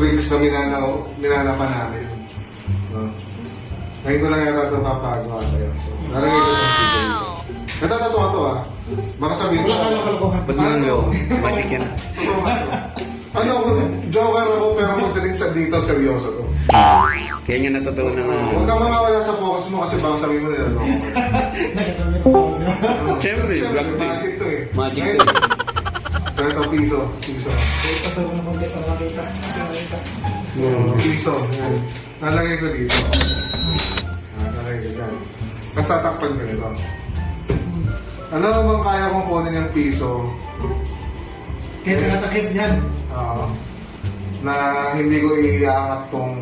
tricks na minanaw, minanapan namin. No? Ngayon ko lang yata ito papagawa sa'yo. So, lalagay ko piso dito. Natatawa to ah. Baka sabihin ko. Wala ka nakalokohan. Ba't yo? Magic yan. Ano ako, joker ako pero magaling sa dito, seryoso to. Kaya niya natutunan na... Huwag ka mawawala sa focus mo kasi baka sabihin mo nila no. Siyempre, vlog to eh. magic to eh. Magic to eh. So ito, piso. Piso. Pasok na konti para makita. Hmm. Piso. Yan. Nalagay ko dito. Ah, nalagay ko dyan. Tapos tatakpan ko nito. Ano naman kaya kong kunin yung piso Kaya tinatakip niyan. ah, na hindi ko iangat tong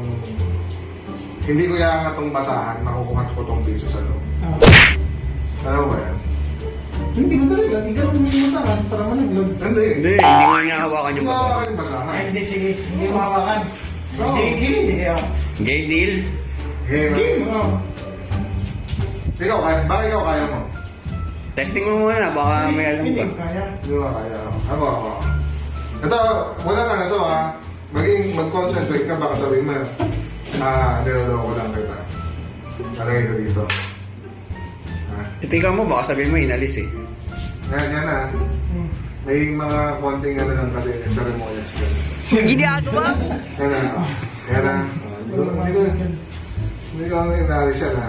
hindi ko iangat tong basahan, makukuha ko tong piso sa loob. Ah. Ano ba yan? Hindi mo talaga. Ikaw mo yung masakan para malaglag. Hindi. Hindi, hindi nga niya hawakan yung Hindi yung basahan. Ay, hindi. Sige. Hindi mo hawakan. Hindi, hindi. Hindi. ah. Gay deal? Game. Hindi mo. Ikaw, kaya, baka ikaw kaya mo? Testing mo muna, baka may alam Hindi ka. ko kaya. Hindi ba kaya? Ako, ako. Ito, wala na to ha. Maging mag-concentrate ka, baka sabihin mo, ah, niloloko lang kita. Nalagay ko dito. Ha? Titikan mo, baka sabihin mo inalis eh. Yan, yan na. Hmm. May mga konting ano lang kasi ceremonies yan. Ginagawa? Yan na. Yan na. Hindi ko, ang inalis yan ha.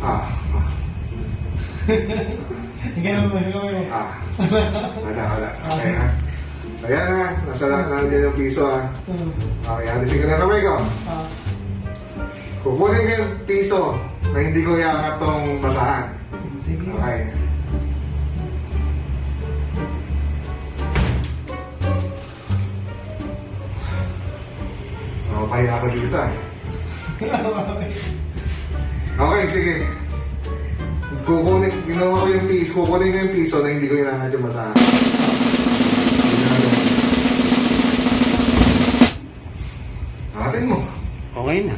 Ah. Ganun mo. Ganun mo. Ah. Wala, wala. Okay ha. So yan ha. Nasa nandiyan yung piso ha. Okay, alisin ko na kamay ko. Ah. Kukunin ko yung piso na hindi ko iangat tong basahan. Okay. Mapapaya ako dito eh. Okay, sige. Kukunin, ginawa ko yung piso, kukunin ko yung piso na hindi ko ilangat yung basahan. Atin mo. Okay na.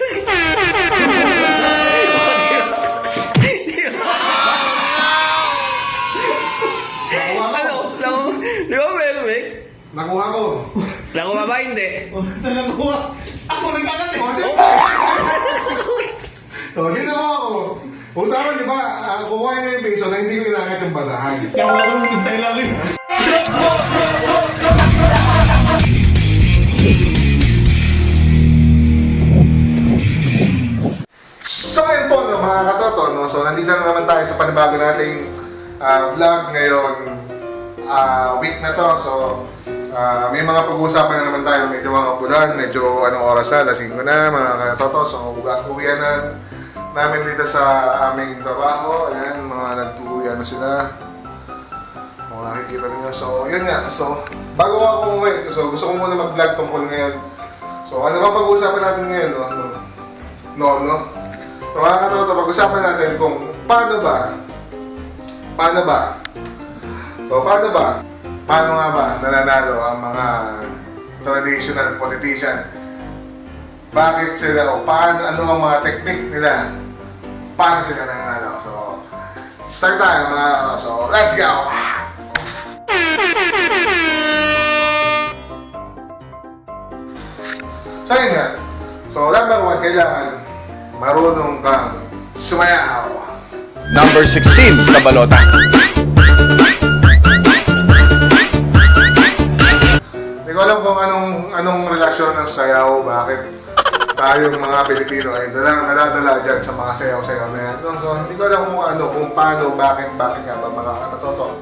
Nakuha ko. Nakuha ba hindi? Oh, Saan nakuha? Ako nagkalat eh. O, sige. O, di naman ako. Usapan, di ba, uh, kukuha niya yung piso na hindi ko ilangat yung basahan. Kaya wala ko naman sa ilalim. So ayun po no, mga katoto, no? so nandito na naman tayo sa panibago nating ah, vlog ngayon ah, week na to. So ah, may mga pag-uusapan na naman tayo, medyo mga bulan, medyo anong oras na, lasing ko na mga katoto. So uwian na namin dito sa aming trabaho. Ayan, mga nag-uwian na sila. Mga nakikita ninyo. So yun nga, so bago ako umuwi, so gusto ko muna mag-vlog tungkol ngayon. So ano ba pag-uusapan natin ngayon? No? No, no? So mga katoto, pag-usapan natin kung paano ba, paano ba, so paano ba, paano nga ba nananalo ang mga traditional politician? Bakit sila, o paano, ano ang mga technique nila? Paano sila nananalo? So, start tayo mga. So, let's go! So, yun nga. So, number one, kailangan marunong kang sumayaw. Number 16 sa tayong mga Pilipino ay dalang naladala dyan sa mga sayaw-sayaw na yan. So, hindi ko alam kung ano, kung paano, bakit, bakit nga ba mga katoto.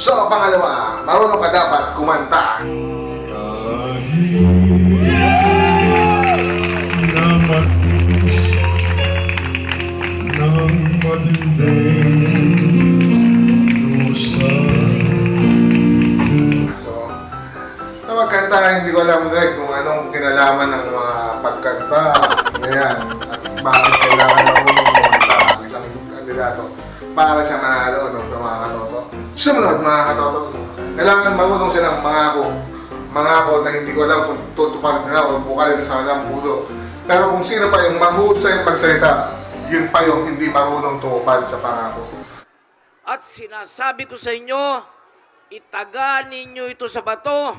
So, pangalawa, marunong ka dapat kumanta. So, na magkanta, hindi ko alam direct kung anong kinalaman ng pagkanta ngayon at bakit kailangan marunong kumanta ang isang kandidato para siya manalo no, sa mga katoto. Sumunod mga katoto, kailangan marunong silang mangako. Mangako na hindi ko alam kung tutupad nila o bukal na sa ng puso. Pero kung sino pa yung mahusay magsalita, yun pa yung hindi marunong tumupad sa pangako. At sinasabi ko sa inyo, itaga ninyo ito sa bato.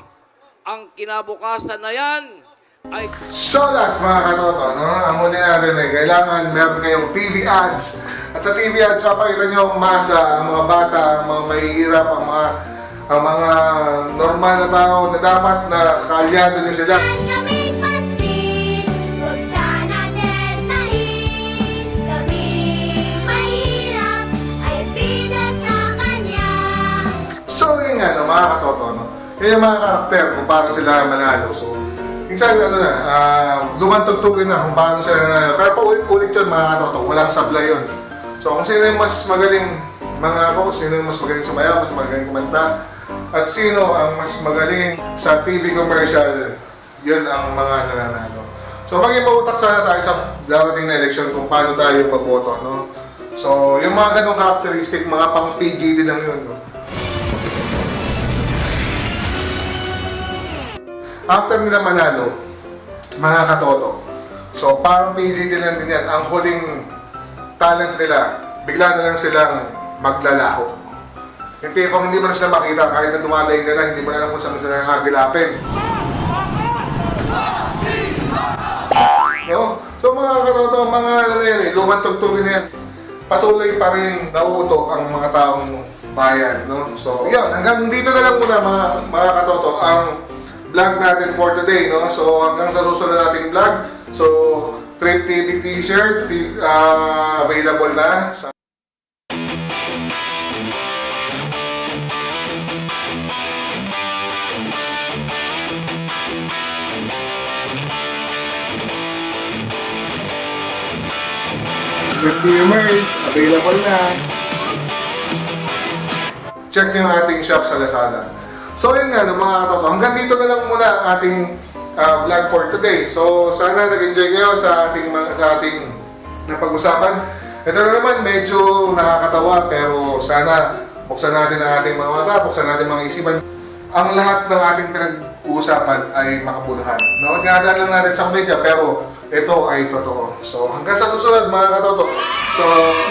Ang kinabukasan na yan ay So last mga katoto, no? ang huli natin ay kailangan meron kayong TV ads. At sa TV ads, papakita nyo ang masa, ang mga bata, ang mga mahihirap, ang mga, ang mga normal na tao na dapat na kaalyado nyo sila. So yun nga, no, mga katoto, no? Yan yung mga karakter kung paano sila manalo. So, minsan ano na, uh, lumantugtugin na kung paano sila nanalo. Pero paulit-ulit yun mga katoto, walang sablay yun. So kung sino yung mas magaling mga ako, sino yung mas magaling sumayaw, mas magaling kumanta, at sino ang mas magaling sa TV commercial, yun ang mga nananalo. So maging mautak sana tayo sa darating na election kung paano tayo magboto, no? So, yung mga ganong characteristic, mga pang PGD lang yun, no? After nila manalo, mga katoto. So, parang PGT lang din yan. Ang huling talent nila, bigla na lang silang maglalaho. Yung tipong hindi mo na sila makita, kahit na dumalay ka na, hindi mo na alam kung saan sila hagilapin. No? So mga katoto, mga nangyari, lumang tugtugin yan. Patuloy pa rin nauuto ang mga taong bayan. No? So, yan. Hanggang dito na lang muna mga, mga katoto ang vlog natin for today. No? So, hanggang sa susunod nating vlog. So, Trip TV t-shirt ah, available na sa Trip TV merch, available na. Check nyo yung ating shop sa Lazada. So yun nga, no, mga katoto, hanggang dito na lang muna ang ating ah, vlog for today. So sana nag-enjoy kayo sa ating sa ating napag-usapan. Ito na naman medyo nakakatawa pero sana buksan natin ang ating mga mata, buksan natin mga isipan. Ang lahat ng ating pinag-uusapan ay makabuluhan. No? Dinadaan lang natin sa komedya pero ito ay totoo. So hanggang sa susunod mga katoto. So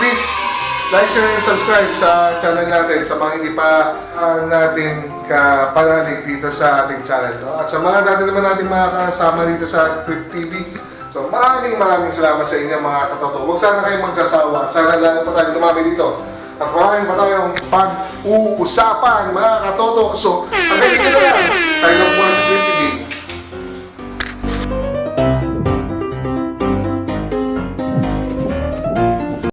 please like, share, and subscribe sa channel natin sa mga hindi pa ah, natin kapanalig dito sa ating channel. No? At sa mga dati naman natin mga kasama dito sa Trip TV. So maraming maraming salamat sa inyo mga katoto. Huwag sana kayong magsasawa. At sana lalo pa tayo dumami dito. At maraming pa tayong pag-uusapan mga katoto. So hanggang dito na lang. Ilang po sa Trip